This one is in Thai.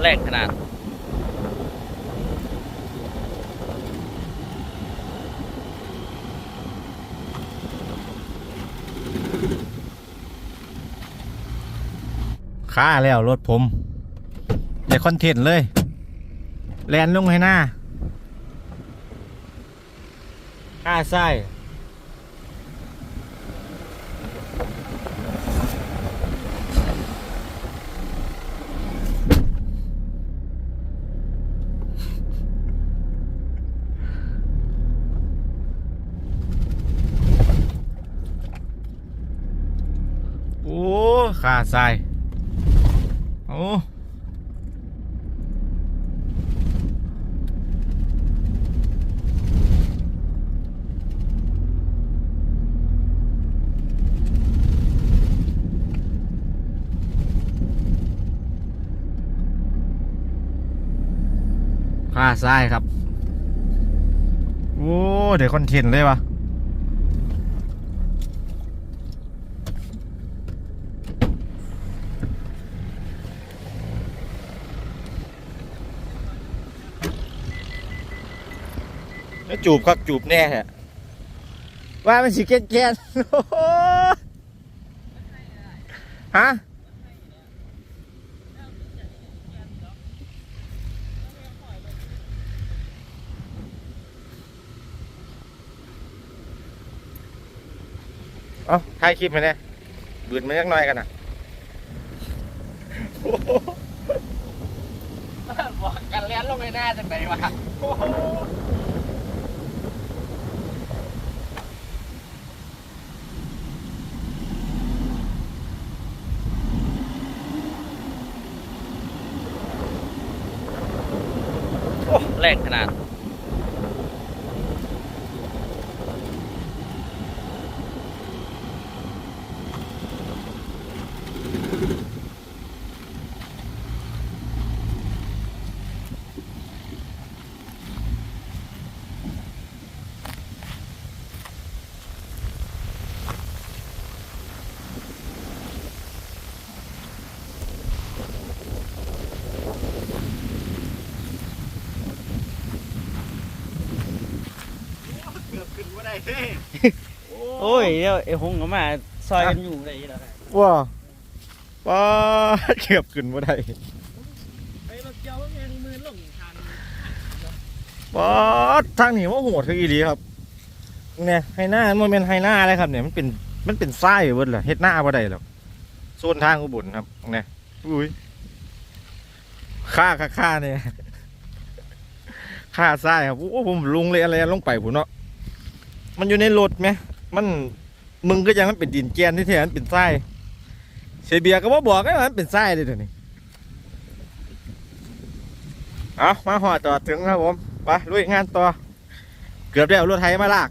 แรงขนาดค่าแล้วรถผมได้คอนเทนต์เลย แลนลงให้หน้าค่าไส้ โอ้ค่าไส้โอ้ค่าทรายครับ โอ้ เดี๋ยวคอนเทนต์เลยวะ จูบครับจูบแน่ฮะว่ามันสิเกนเกนโอ้โหฮะเอาถ่ายคลิปมาเนี่ยบืนมาจักหน่อยกันนะบอกกันเลี้ยนลงในหน้าจากไหนวะ แรงขนาด เกือบขึ้นว่าได้เฮ้ โอ้ยเดี๋ยวไอ้หงก็มาซอยกันอยู่ได้ยังไงว้าว้าเกือบขึ้นว่าได้ไอ้รถเจ้าแม่งมือลงทางว้าทางนี้ว่าโหดคืออีหลีครับเนี่ยไฮหน้ามันเป็นไฮหน้าอะไรครับเนี่ยมันเป็นมันเป็นไส้เบิดเหรอเฮ็ดหน้าบ่ได้หรอกโซนทางอุบลครับเนี่ยอุ้ยค่าค่าค่าเนี่ยค่าไส้ครับโอ้ผมลงเลยอะไรลงไปผมเนาะ มันอยู่ในรถไหมมันมึงก็ยังมันเป็นดินแกนที่แท้มันเป็นไส้เซเบียก็บ่บอกไงว่ามันเป็นไส้เลยเดี๋ยวนี้เอามาหอดต่อถึงครับผมไปลุยงานต่อ เกือบได้เอารถไทยมาลาก